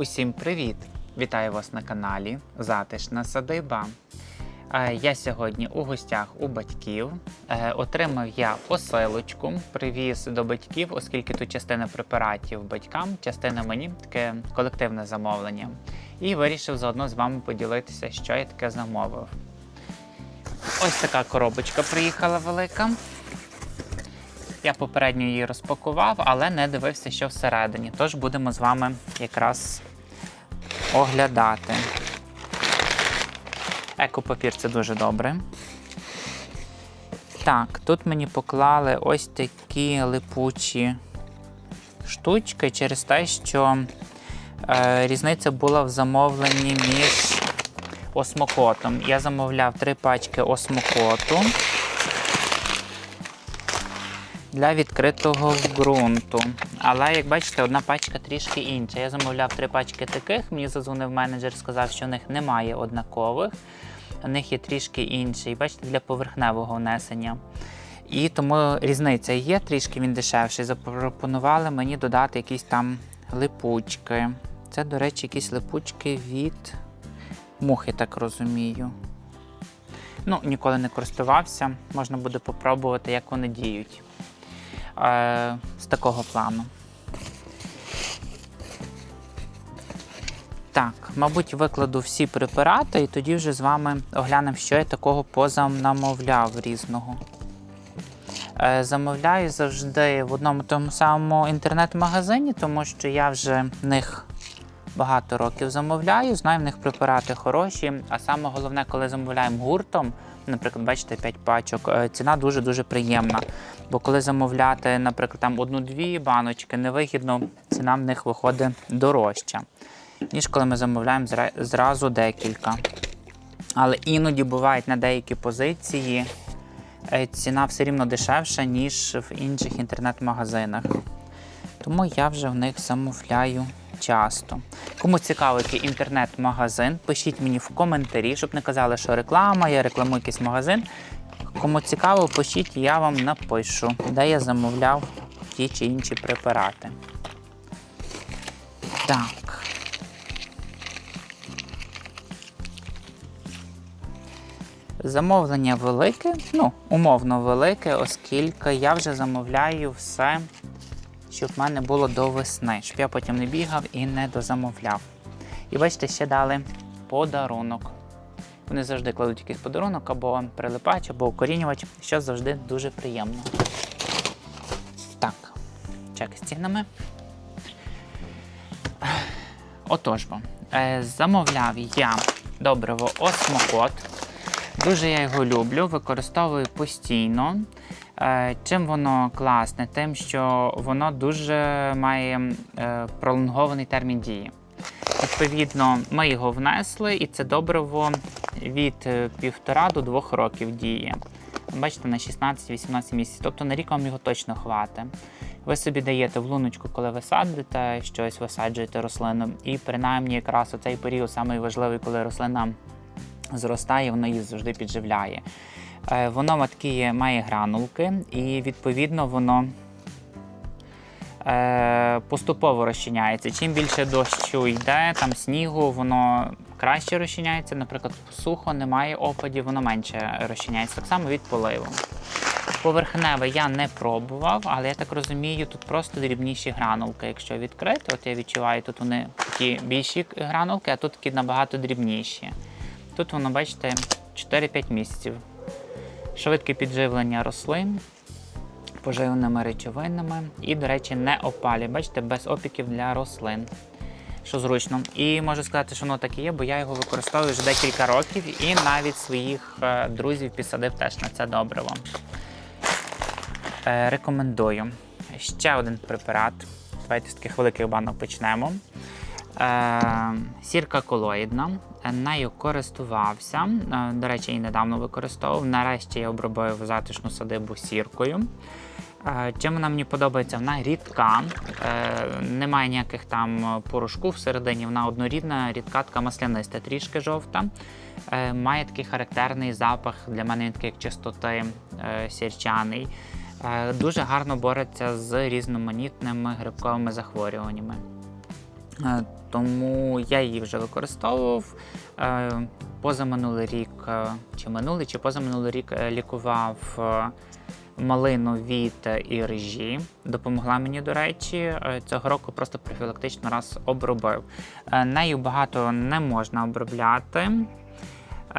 Усім привіт! Вітаю вас на каналі Затишна садиба. Е, Я сьогодні у гостях у батьків. Е, Отримав я посилочку, привіз до батьків, оскільки тут частина препаратів батькам, частина мені таке колективне замовлення. І вирішив заодно з вами поділитися, що я таке замовив. Ось така коробочка приїхала велика. Я попередньо її розпакував, але не дивився, що всередині. Тож будемо з вами якраз оглядати. Екопапір це дуже добре. Так, тут мені поклали ось такі липучі штучки через те, що е, різниця була в замовленні між осмокотом. Я замовляв три пачки осмокоту для відкритого ґрунту. Але, як бачите, одна пачка трішки інша. Я замовляв три пачки таких. Мені зазвонив менеджер, сказав, що в них немає однакових, у них є трішки інші. Бачите, для поверхневого внесення. І тому різниця є, трішки він дешевший. Запропонували мені додати якісь там липучки. Це, до речі, якісь липучки від мухи, так розумію. Ну, ніколи не користувався. Можна буде попробувати, як вони діють. Е, з такого плану. Так, мабуть, викладу всі препарати і тоді вже з вами оглянемо, що я такого позамовляв різного. Е, замовляю завжди в одному тому самому інтернет-магазині, тому що я вже в них багато років замовляю, знаю, в них препарати хороші. А саме головне, коли замовляємо гуртом, наприклад, бачите, 5 пачок, е, ціна дуже-дуже приємна. Бо коли замовляти, наприклад, там одну-дві баночки, невигідно, ціна в них виходить дорожча, ніж коли ми замовляємо зразу декілька. Але іноді бувають на деякі позиції е, ціна все рівно дешевша, ніж в інших інтернет-магазинах. Тому я вже в них замовляю часто. Кому цікаво, який інтернет-магазин, пишіть мені в коментарі, щоб не казали, що реклама, я рекламую якийсь магазин. Кому цікаво, пишіть, я вам напишу, де я замовляв ті чи інші препарати. Так. Замовлення велике, ну, умовно велике, оскільки я вже замовляю все, щоб в мене було до весни, щоб я потім не бігав і не дозамовляв. І бачите, ще дали подарунок. Вони завжди кладуть якийсь подарунок або прилипач, або укорінювач, що завжди дуже приємно. Так, чек з цінами. Отож бо, е, замовляв я добриво осмокот. Дуже я його люблю, використовую постійно. Е, Чим воно класне? Тим, що воно дуже має е, пролонгований термін дії. Відповідно, ми його внесли, і це добриво від е, півтора до двох років діє. Бачите, на 16-18 місяців. Тобто на рік вам його точно хватить. Ви собі даєте в луночку, коли ви садите щось, висаджуєте рослину. І принаймні якраз у цей період самий важливий, коли рослина зростає, воно її завжди підживляє. Е, Воно такі має гранулки, і відповідно воно е, поступово розчиняється. Чим більше дощу йде, там снігу, воно краще розчиняється. Наприклад, сухо, немає опадів, воно менше розчиняється. Так само від поливу. Поверхневе я не пробував, але я так розумію, тут просто дрібніші гранулки. Якщо відкрити, от я відчуваю, тут вони такі більші гранулки, а тут такі набагато дрібніші. Тут воно, бачите, 4-5 місяців. Швидке підживлення рослин поживними речовинами і, до речі, не опалює. Бачите, без опіків для рослин. Що зручно. І можу сказати, що воно так і є, бо я його використовую вже декілька років і навіть своїх е, друзів підсадив теж на це добриво. Е, рекомендую. Ще один препарат. Давайте з таких великих банок почнемо. Е, сірка колоїдна. Нею користувався. Е, До речі, її недавно використовував. Нарешті я обробив затишну садибу сіркою. Е, Чим вона мені подобається? Вона рідка, е, немає ніяких там порошку всередині, вона однорідна, рідка, така масляниста, трішки жовта. Має такий характерний запах, для мене він такий як чистоти сірчаний. Дуже гарно бореться з різноманітними грибковими захворюваннями. Тому я її вже використовував. Е, Позаминулий рік, е, чи минулий, чи позаминулий рік е, лікував малину від іржі. Допомогла мені, до речі, цього року просто профілактично раз обробив. Нею багато не можна обробляти.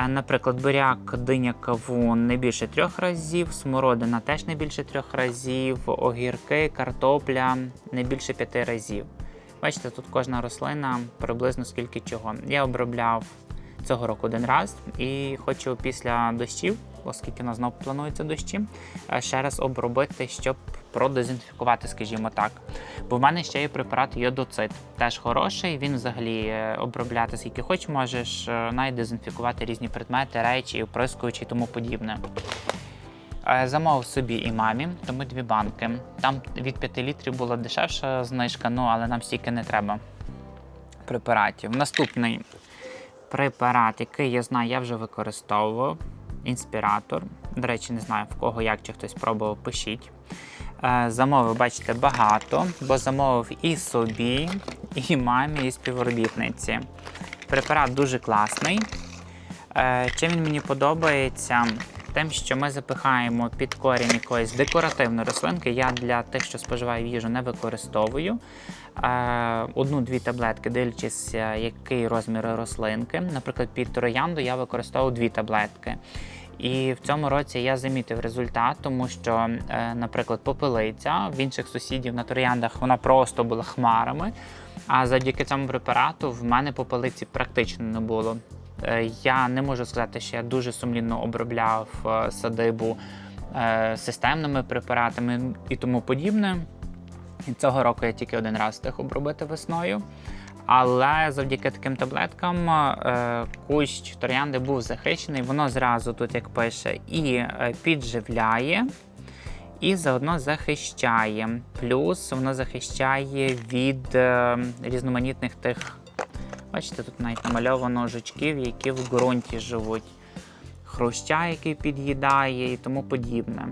Наприклад, буряк, диня, кавун не більше трьох разів, смородина теж не більше трьох разів, огірки, картопля не більше п'яти разів. Бачите, тут кожна рослина приблизно скільки чого. Я обробляв цього року один раз і хочу після дощів, оскільки у нас знову плануються дощі, е, ще раз обробити, щоб продезінфікувати, скажімо так. Бо в мене ще є препарат йодоцит. Теж хороший. Він взагалі е, обробляти скільки хоч можеш, е, навіть дезінфікувати різні предмети, речі, оприскуючі і тому подібне. Замовив собі і мамі, тому дві банки. Там від 5 літрів була дешевша знижка, ну але нам стільки не треба препаратів. Наступний препарат, який я знаю, я вже використовував. Інспіратор. До речі, не знаю в кого як чи хтось пробував, пишіть. Е, Замовив, бачите, багато, бо замовив і собі, і мамі, і співробітниці. Препарат дуже класний. Е, Чим він мені подобається? Тим, що ми запихаємо під корінь якоїсь декоративної рослинки. Я для тих, що споживаю їжу, не використовую. Е, Одну-дві таблетки, дивлячись, е, який розмір рослинки. Наприклад, під троянду я використовував дві таблетки. І в цьому році я замітив результат, тому що, е, наприклад, попелиця в інших сусідів на трояндах вона просто була хмарами. А завдяки цьому препарату в мене попелиці практично не було. Е, Я не можу сказати, що я дуже сумлінно обробляв е, садибу е, системними препаратами і тому подібне. І цього року я тільки один раз встиг обробити весною. Але завдяки таким таблеткам кущ троянди був захищений. Воно зразу тут, як пише, і підживляє, і заодно захищає. Плюс воно захищає від різноманітних тих. Бачите, тут навіть намальовано жучків, які в ґрунті живуть, хруща, який під'їдає і тому подібне.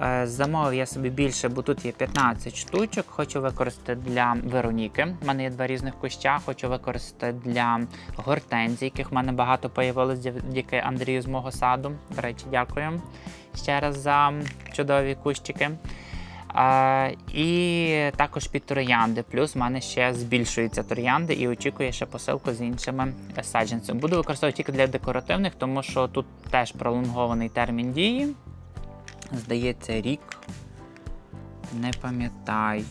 Е, Замовив я собі більше, бо тут є 15 штучок. Хочу використати для Вероніки. У мене є два різних куща. Хочу використати для гортензій, яких в мене багато появилось завдяки Андрію з мого саду. До речі, дякую ще раз за чудові кущики. І також під троянди. Плюс в мене ще збільшуються троянди і очікує ще посилку з іншими саджанцями. Буду використовувати тільки для декоративних, тому що тут теж пролонгований термін дії. Здається, рік. Не пам'ятаю.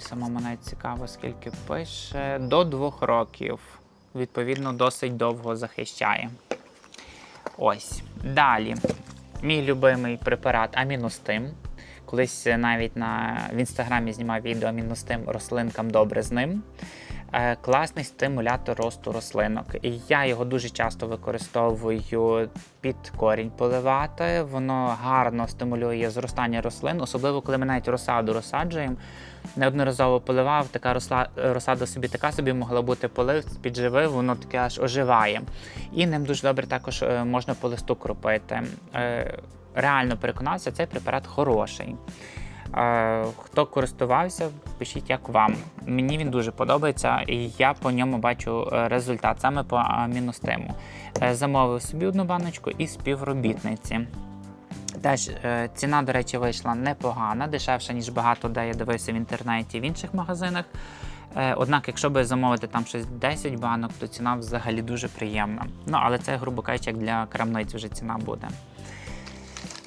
Самому навіть цікаво, скільки пише. До двох років. Відповідно, досить довго захищає. Ось. Далі. Мій любимий препарат Аміностим. Колись навіть на, в інстаграмі знімав відео Аміностим рослинкам добре з ним. Е, класний стимулятор росту рослинок. І я його дуже часто використовую під корінь поливати. Воно гарно стимулює зростання рослин, особливо коли ми навіть розсаду розсаджуємо. Неодноразово поливав, така росла, розсада собі така собі могла бути полив, підживив, воно таке аж оживає. І ним дуже добре також е, можна по листу кропити. Е, Реально переконався, цей препарат хороший. Хто користувався, пишіть як вам. Мені він дуже подобається, і я по ньому бачу е, результат саме по аміностиму. Е, Замовив собі одну баночку і співробітниці. Теж е, ціна, до речі, вийшла непогана, дешевша, ніж багато де я дивився в інтернеті в інших магазинах. Однак, якщо би замовити там щось 10 банок, то ціна взагалі дуже приємна. Ну, але це, грубо кажучи, як для крамниць вже ціна буде.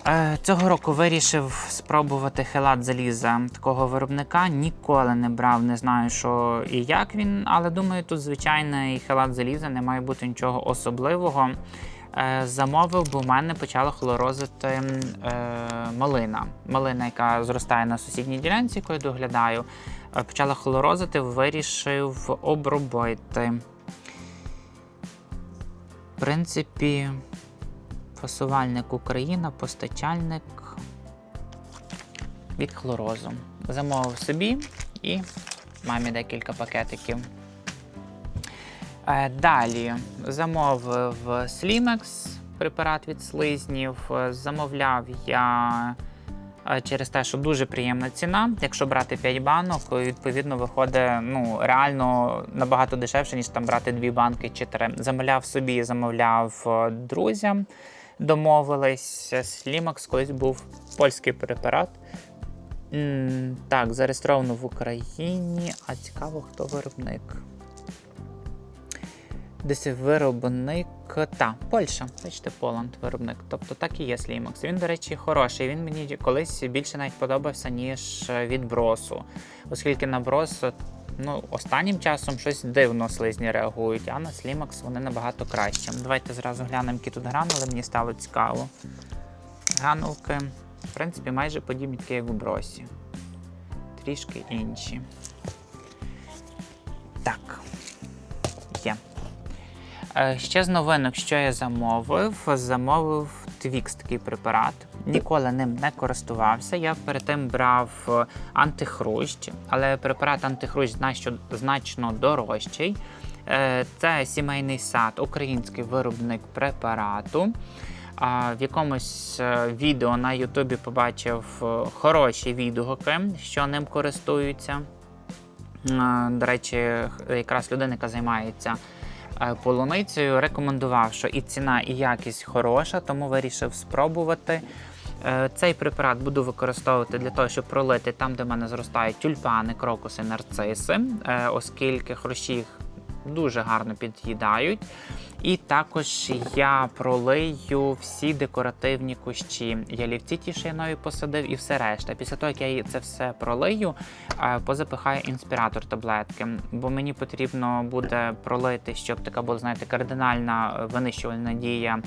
Е, Цього року вирішив спробувати хелат заліза такого виробника. Ніколи не брав, не знаю, що і як він, але думаю, тут звичайний хелат заліза, не має бути нічого особливого. Е, Замовив, бо в мене почала хлорозити е, малина. Малина, яка зростає на сусідній ділянці, яку я доглядаю, е, почала хлорозити, вирішив обробити. В принципі, фасувальник Україна, постачальник від хлорозу. Замовив собі і мамі декілька пакетиків. Е, Далі замовив Slimex, препарат від слизнів. Е, Замовляв я е, через те, що дуже приємна ціна. Якщо брати 5 банок, відповідно виходить ну, реально набагато дешевше, ніж там брати 2 банки чи 3. Замовляв собі, замовляв друзям, домовились. Слімакс колись був польський препарат. Так, зареєстровано в Україні. А цікаво, хто виробник. Десь виробник. Та, Польща. Бачите, Поланд виробник. Тобто так і є Слімакс. Він, до речі, хороший. Він мені колись більше навіть подобався, ніж від бросу. Оскільки на брос ну, останнім часом щось дивно слизні реагують, а на Слімакс вони набагато краще. Давайте зразу глянемо, які тут гранули, мені стало цікаво. Гранулки, в принципі, майже подібні, такі, як у бросі. Трішки інші. Так. Є. Е, Ще з новинок, що я замовив, замовив Twix такий препарат. Ніколи ним не користувався. Я перед тим брав е, антихрущ, але препарат антихрущ значно, дорожчий. Е, Це сімейний сад, український виробник препарату. В якомусь е, відео на Ютубі побачив хороші відгуки, що ним користуються. До речі, якраз людина, яка займається полуницею, рекомендував, що і ціна, і якість хороша, тому вирішив спробувати. Е, Цей препарат буду використовувати для того, щоб пролити там, де в мене зростають тюльпани, крокуси, нарциси, е, оскільки хрущі їх дуже гарно під'їдають. І також я пролию всі декоративні кущі. Ялівці ті, що я нові посадив, і все решта. Після того, як я це все пролию, е, позапихаю інспіратор таблетки, бо мені потрібно буде пролити, щоб така була, знаєте, кардинальна винищувальна дія.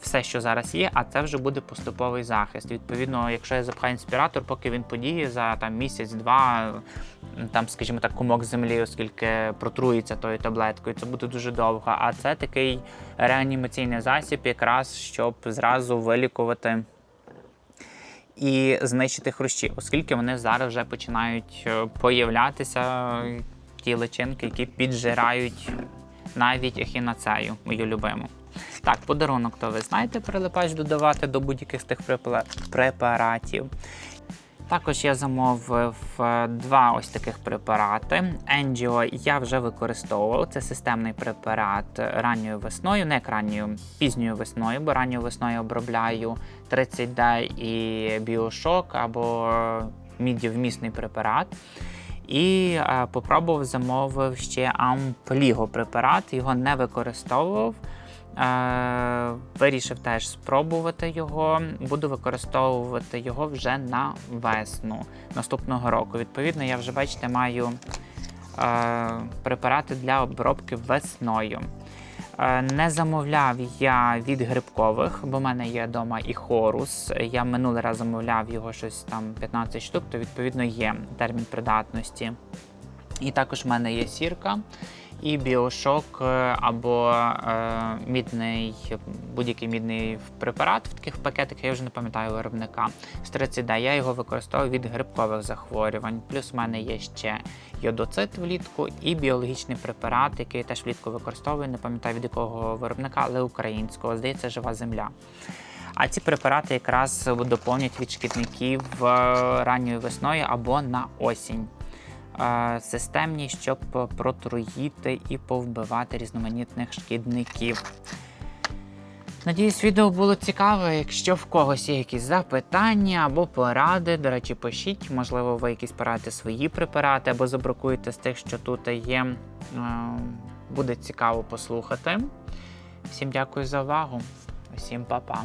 Все, що зараз є, а це вже буде поступовий захист. Відповідно, якщо я запхаю інспіратор, поки він подіє за там місяць-два, там, скажімо так, кумок землі, оскільки протруїться тою таблеткою, це буде дуже довго. А це такий реанімаційний засіб, якраз щоб зразу вилікувати і знищити хрущі, оскільки вони зараз вже починають е, появлятися ті личинки, які піджирають навіть ехінацею, мою любиму. Так, подарунок, то ви знаєте, прилипач додавати до будь-яких тих препаратів. Також я замовив е, два ось таких препарати. Енджіо я вже використовував. Це системний препарат ранньою весною, не як ранньою, пізньою весною, бо ранньою весною обробляю 30D і біошок або мідівмісний препарат. І е, попробував замовив ще ампліго препарат, його не використовував. Вирішив теж спробувати його. Буду використовувати його вже на весну наступного року. Відповідно, я вже бачите, маю препарати для обробки весною. Не замовляв я від грибкових, бо в мене є вдома і хорус. Я минулий раз замовляв його щось там 15 штук, то відповідно є термін придатності. І також в мене є сірка і біошок е, або е, мідний, будь-який мідний препарат в таких пакетиках, я вже не пам'ятаю виробника. З 30D я його використовую від грибкових захворювань. Плюс в мене є ще йодоцит влітку і біологічний препарат, який я теж влітку використовую. Не пам'ятаю від якого виробника, але українського. Здається, жива земля. А ці препарати якраз доповнять від шкідників е, ранньою весною або на осінь. Системні, щоб протруїти і повбивати різноманітних шкідників. Надіюсь, відео було цікаве. Якщо в когось є якісь запитання або поради, до речі, пишіть. Можливо, ви якісь порадите свої препарати або забракуєте з тих, що тут є. Е, Буде цікаво послухати. Всім дякую за увагу. Всім па-па.